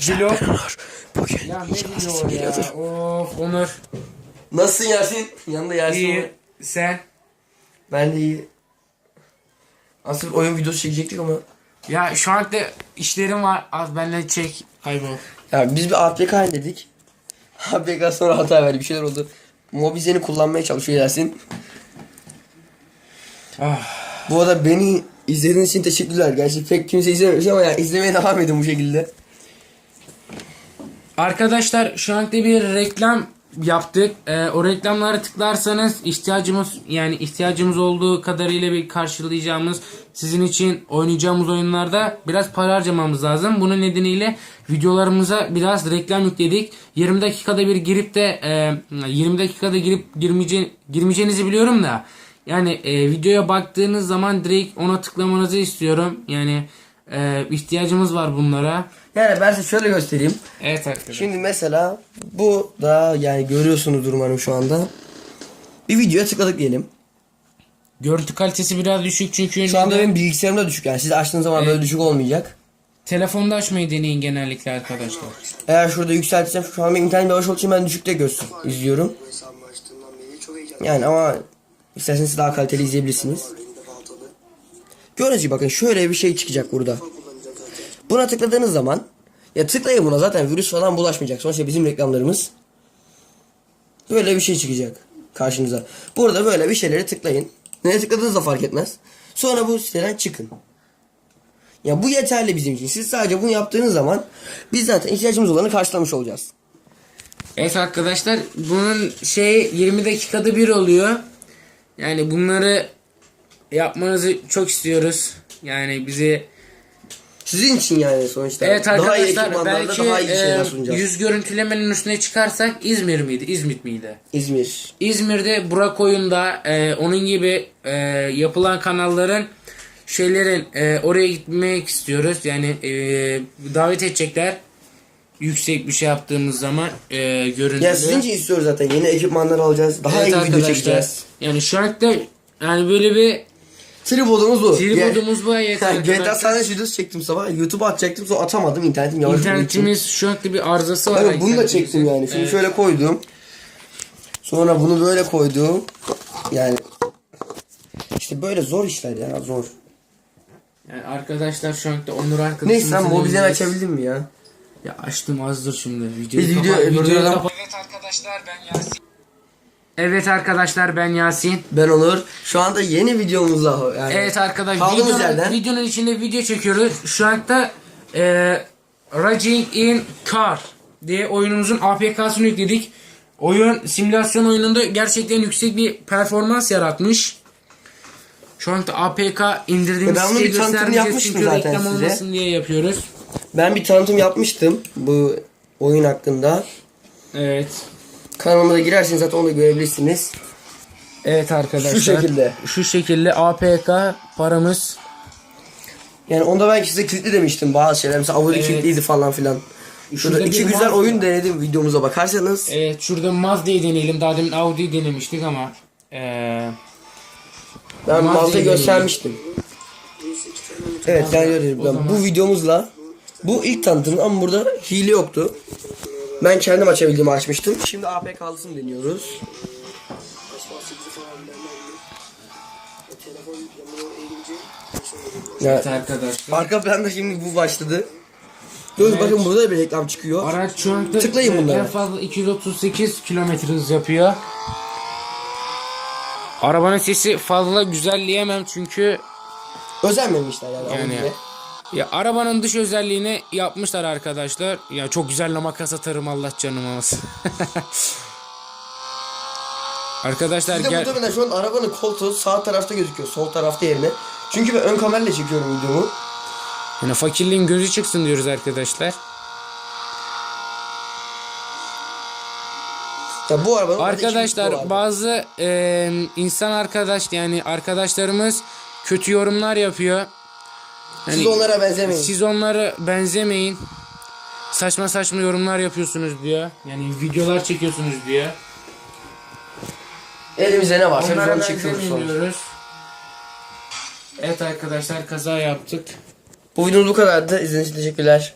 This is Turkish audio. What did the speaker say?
Vlog. Onur. Bugün Ya ne vlog sesim ya? Of Onur. Nasılsın Yasin? Yanında Yasin var. İyi. Sen? Ben de iyi. Aslında bir oyun videosu çekecektik ama. Ya şu anda işlerim var. Az benimle çek. Kaybol. Ya biz bir APK dedik. APK sonra hata verdi bir şeyler oldu. Mobizen'i kullanmaya çalışıyor Yasin. Ah. Bu arada beni izlediğiniz için teşekkürler. Gerçi pek kimse izlememiş ama ya izlemeye devam edin bu şekilde. Arkadaşlar şu anda bir reklam yaptık. Ee, o reklamlara tıklarsanız ihtiyacımız yani ihtiyacımız olduğu kadarıyla bir karşılayacağımız sizin için oynayacağımız oyunlarda biraz para harcamamız lazım. Bunun nedeniyle videolarımıza biraz reklam yükledik. 20 dakikada bir girip de e, 20 dakikada girip girmeyece girmeyeceğinizi biliyorum da yani e, videoya baktığınız zaman direkt ona tıklamanızı istiyorum. Yani e, ihtiyacımız var bunlara. Yani ben size şöyle göstereyim. Evet arkadaşlar. Şimdi mesela bu da yani görüyorsunuz umarım şu anda. Bir videoya tıkladık diyelim. Görüntü kalitesi biraz düşük çünkü Şu anda benim bilgisayarımda düşük yani siz açtığınız zaman böyle düşük olmayacak. telefonda açmayı deneyin genellikle arkadaşlar. Eğer şurada yükseltirsem şu an benim internet yavaş olduğu için ben düşükte göster izliyorum. Yani ama isterseniz daha kaliteli izleyebilirsiniz. Gördüğünüz gibi bakın şöyle bir şey çıkacak burada. Buna tıkladığınız zaman ya tıklayın buna zaten virüs falan bulaşmayacak. Sonuçta bizim reklamlarımız. Böyle bir şey çıkacak karşınıza. Burada böyle bir şeyleri tıklayın. Neye tıkladığınız da fark etmez. Sonra bu siteden çıkın. Ya bu yeterli bizim için. Siz sadece bunu yaptığınız zaman biz zaten ihtiyacımız olanı karşılamış olacağız. Evet arkadaşlar bunun şey 20 dakikada bir oluyor. Yani bunları yapmanızı çok istiyoruz. Yani bizi Sizin için yani sonuçta. Evet daha iyi arkadaşlar belki daha iyi şeyler e, sunacağız. yüz görüntülemenin üstüne çıkarsak İzmir miydi? İzmit miydi? İzmir. İzmir'de Burak Oyun'da e, onun gibi e, yapılan kanalların şeylerin e, oraya gitmek istiyoruz. Yani e, davet edecekler. Yüksek bir şey yaptığımız zaman e, görüntülü. Ya sizin için istiyoruz zaten. Yeni ekipmanlar alacağız. Daha Evet iyi video arkadaşlar. çekeceğiz. Yani şu anda yani böyle bir Tripodumuz bu. tripodumuz bu evet Yani GTA arkadaşlar. San Andreas videosu çektim sabah. YouTube'a atacaktım sonra atamadım. İnternetim yavaş. İnternetimiz şu anda bir arızası var. Evet, bunu da çektim yani. Şimdi Evet. şöyle koydum. Sonra bunu böyle koydum. Yani işte böyle zor işler ya zor. Yani arkadaşlar şu anda Onur arkadaşımızın Neyse sen mobilden açabildin mi ya? Ya açtım azdır şimdi. Videoyu Biz kapa- video- videoyu videodan- kapa- Evet arkadaşlar ben Yasin. Evet arkadaşlar ben Yasin. Ben Onur. Şu anda yeni videomuzla yani. Evet arkadaşlar videonun, yerden. videonun içinde video çekiyoruz. Şu anda e, Raging in Car diye oyunumuzun APK'sını yükledik. Oyun simülasyon oyununda gerçekten yüksek bir performans yaratmış. Şu anda APK indirdiğimiz Ben bunun siteyi göstermeyeceğiz çünkü zaten reklam size. olmasın diye yapıyoruz. Ben bir tanıtım yapmıştım bu oyun hakkında. Evet. Kanalıma da girerseniz zaten onu da görebilirsiniz. Evet arkadaşlar. Şu şekilde. Şu şekilde APK paramız. Yani onda ben size kilitli demiştim bazı şeyler. Mesela abone Evet. kilitliydi falan filan. Şurada Şurada iki güzel Mazda. oyun denedim videomuza bakarsanız. Evet şurada Mazda'yı deneyelim. Daha demin Audi'yi denemiştik ama. Eee Ben Mazda'yı göstermiştim. Evet yani gibi O zaman- bu videomuzla bu ilk tanıtım ama burada hile yoktu. Ben kendim açabildiğimi açmıştım. Şimdi APK'lısını deniyoruz. Asfalt 8'i falan bilenler bilir. O telefon yanına eğilince Ya, evet arkadaşlar. arka planda şimdi bu başladı. Göz bakın burada da bir reklam çıkıyor. Araç şu anda Tıklayın bunlara. en fazla 238 kilometre hız yapıyor. Arabanın sesi fazla güzelleyemem çünkü Özenmemişler. Yani- Yani. Ya arabanın dış özelliğini yapmışlar arkadaşlar. Ya çok güzel makas atarım Allah canım arkadaşlar de gel muhtemelen şu an arabanın koltuğu sağ tarafta gözüküyor. Sol tarafta yerine. Çünkü ben ön kamerayla çekiyorum videomu. yani fakirliğin gözü çıksın diyoruz arkadaşlar. Ya bu arabanın Arkadaşlar vardı. bazı e, insan arkadaş yani arkadaşlarımız kötü yorumlar yapıyor. Siz Yani onlara benzemeyin. siz onlara benzemeyin. Saçma saçma yorumlar yapıyorsunuz diyor. Yani videolar çekiyorsunuz diyor. Elimizde ne varsa biz onu çekiyoruz sonuçta. Evet arkadaşlar kaza yaptık. Bu videomuz bu kadardı. İzlediğiniz için teşekkürler.